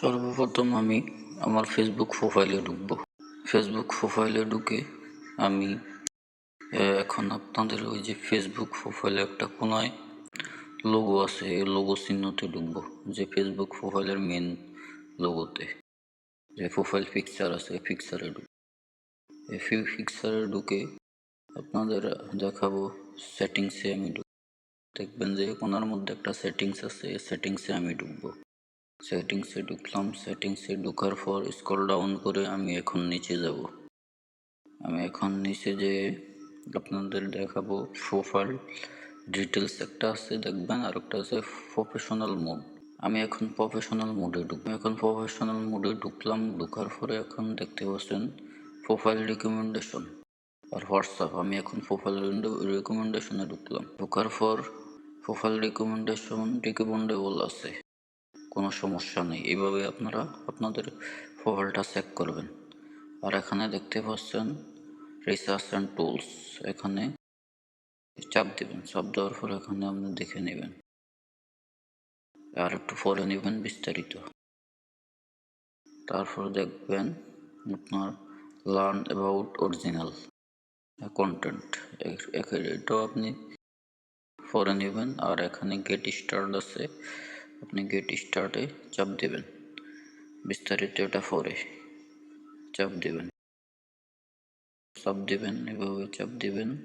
সর্বপ্রথম আমি আমার ফেসবুক প্রোফাইলে ঢুকবো। ফেসবুক প্রোফাইলে ঢুকে আমি এখন আপনাদের ওই যে ফেসবুক প্রোফাইলে একটা কোনায় লোগো আছে, এই লোগো চিহ্নতে ঢুকবো। যে ফেসবুক প্রোফাইলের মেন লোগোতে যে প্রোফাইল পিকচার আছে পিকচারে ঢুক। এই পিকচারে ঢুকে আপনাদের দেখাবো সেটিংসে আমি ঢুক দেখবেন যে কোনার মধ্যে একটা সেটিংস আছে, এই সেটিংসে আমি ঢুকবো। সেটিংসে ঢুকলাম সেটিংসে ঢোকার পর স্ক্রল ডাউন করে আমি এখন নিচে যাব। আমি এখন নিচে যে আপনাদের দেখাবো প্রোফাইল ডিটেলস একটা আছে, দেখবেন, আর একটা আছে প্রফেশনাল মোড আমি এখন প্রফেশনাল মোডে ঢুকবো এখন প্রফেশনাল মোডে ঢুকলাম, ঢোকার পরে এখন দেখতে পাচ্ছেন প্রোফাইল রিকমেন্ডেশন আর হোয়াটসঅ্যাপ আমি এখন প্রোফাইল রিকমেন্ডেশনে ঢুকলাম। ঢোকার পর প্রোফাইল রিকমেন্ডেশন রিকমেন্ডেবল আছে। কোনো সমস্যা নেই। এইভাবে আপনারা আপনাদের প্রোফাইলটা চেক করবেন। আর এখানে দেখতে পাচ্ছেন রিসার্চ অ্যান্ড টুলস এখানে চাপ দেবেন। চাপ দেওয়ার পর এখানে আপনি দেখে নেবেন। আর একটু পরে নেবেন বিস্তারিত। তারপর দেখবেন আপনার লার্ন অ্যাবাউট অরিজিনাল কন্টেন্ট এটাও আপনি পরে নেবেন। আর এখানে গেট স্টার্ট আছে। আপনি গেট স্টার্টে চাপ দেবেন। বিস্তারিত এটা পরে চাপ দেবেন। চাপ দেবেন, এভাবে চাপ দেবেন,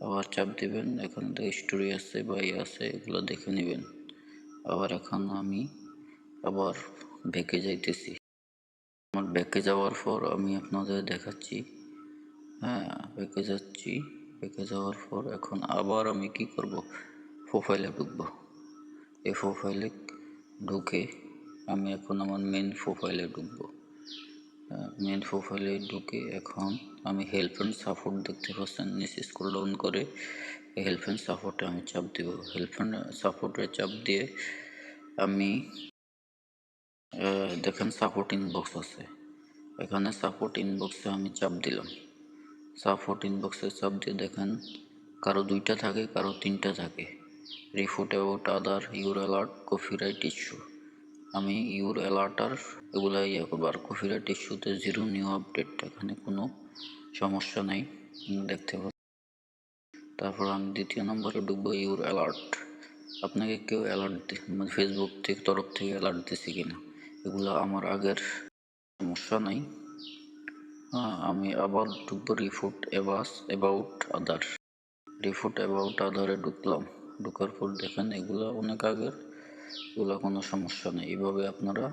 আবার চাপ দেবেন, এখান থেকে স্টোরি আছে বা ইয়ে আছে, এগুলো দেখে নেবেন। আবার এখন আমি আবার ব্যাকে যাইতেছি। আমার ব্যাকে যাওয়ার পর আমি আপনাদের দেখাচ্ছি। হ্যাঁ ব্যাকে যাচ্ছি। ব্যাকে যাওয়ার পর এখন আবার আমি কি করব? প্রোফাইলে ঢুকবো। এই প্রোফাইলে ঢুকে আমি এখন আমার মেন প্রোফাইলে ঢুকবো। মেন প্রোফাইলে ঢুকে এখন আমি হেল্প অ্যান্ড সাপোর্ট দেখতে পাচ্ছেন। নিচে স্ক্রল ডাউন করে হেল্প অ্যান্ড সাপোর্টে আমি চাপ দিব। হেল্প অ্যান্ড সাপোর্টে চাপ দিয়ে আমি দেখেন সাপোর্ট ইনবক্স আছে। এখানে সাপোর্ট ইনবক্সে আমি চাপ দিলাম। সাপোর্ট ইনবক্সে চাপ দিয়ে দেখেন কারও দুইটা থাকে, কারও তিনটা থাকে। Refute about other your alert copyright issue আমি ইউর অ্যালার্টার এগুলো ইয়ে করব আর কপিরাইট ইস্যুতে জিরো নিউ আপডেট, এখানে কোনো সমস্যা নেই দেখতে পাচ্ছি। তারপর আমি দ্বিতীয় নম্বরে ঢুকবো ইউর অ্যালার্ট। আপনাকে কেউ অ্যালার্ট মানে ফেসবুক থেকে তরফ থেকে অ্যালার্ট দিছে কিনা, এগুলো আমার আগের সমস্যা নাই। আমি আবার ঢুকবো রিফুট এবাস অ্যাবাউট আদার। রিফুট অ্যাবাউট আদারে ঢুকলাম। ঢুকার পর দেখেন এগুলো অনেক আগের, এগুলো কোনো সমস্যা নেই। এইভাবে আপনারা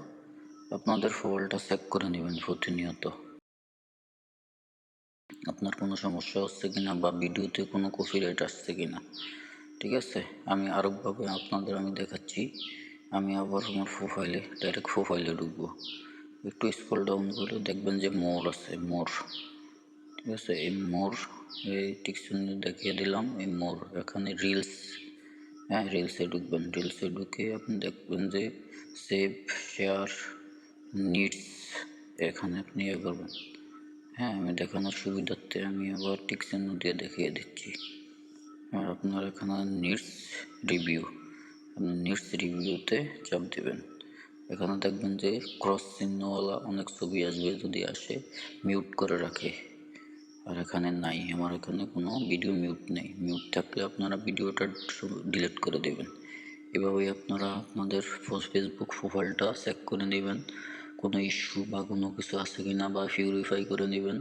আপনাদের ফোল্ডটা চেক করে নেবেন প্রতিনিয়ত। আপনার কোনো সমস্যা হচ্ছে কিনা বা ভিডিওতে কোনো কপিরাইট আসছে কিনা, ঠিক আছে? আমি আরেকভাবে আপনাদের আমি দেখাচ্ছি। আমি আবার আমার প্রোফাইলে ডাইরেক্ট প্রোফাইলে ঢুকবো। একটু স্কল ডাউন করে দেখবেন যে মোর আছে, মোর, ঠিক আছে? এই মোর, এই টিকশনে দেখিয়ে দিলাম, এই মোর। এখানে রিলস হ্যাঁ রিলসে ঢুকবেন। রিলসে ঢুকে আপনি দেখবেন যে সেভ শেয়ার নিডস এখানে আপনি ইয়ে করবেন। হ্যাঁ আমি দেখানোর সুবিধার্থে আমি আবার টিক দিয়ে দেখিয়ে দিচ্ছি। আর আপনার এখানে নিডস রিভিউ আপনি নিডস রিভিউতে চাপ দেবেন। এখানে দেখবেন যে ক্রস চিহ্নওয়ালা অনেক ছবি আসবে যদি আসে মিউট করে রাখে। আর এখানে নাই, আমার এখানে কোনো ভিডিও মিউট নেই। মিউট থাকলে আপনারা ভিডিওটা ডিলিট করে দেবেন। এভাবেই আপনারা আপনাদের ফেসবুক প্রোফাইলটা চেক করে নেবেন। কোনো ইস্যু বা কোনো কিছু আছে কি না বা পিউরিফাই করে নেবেন।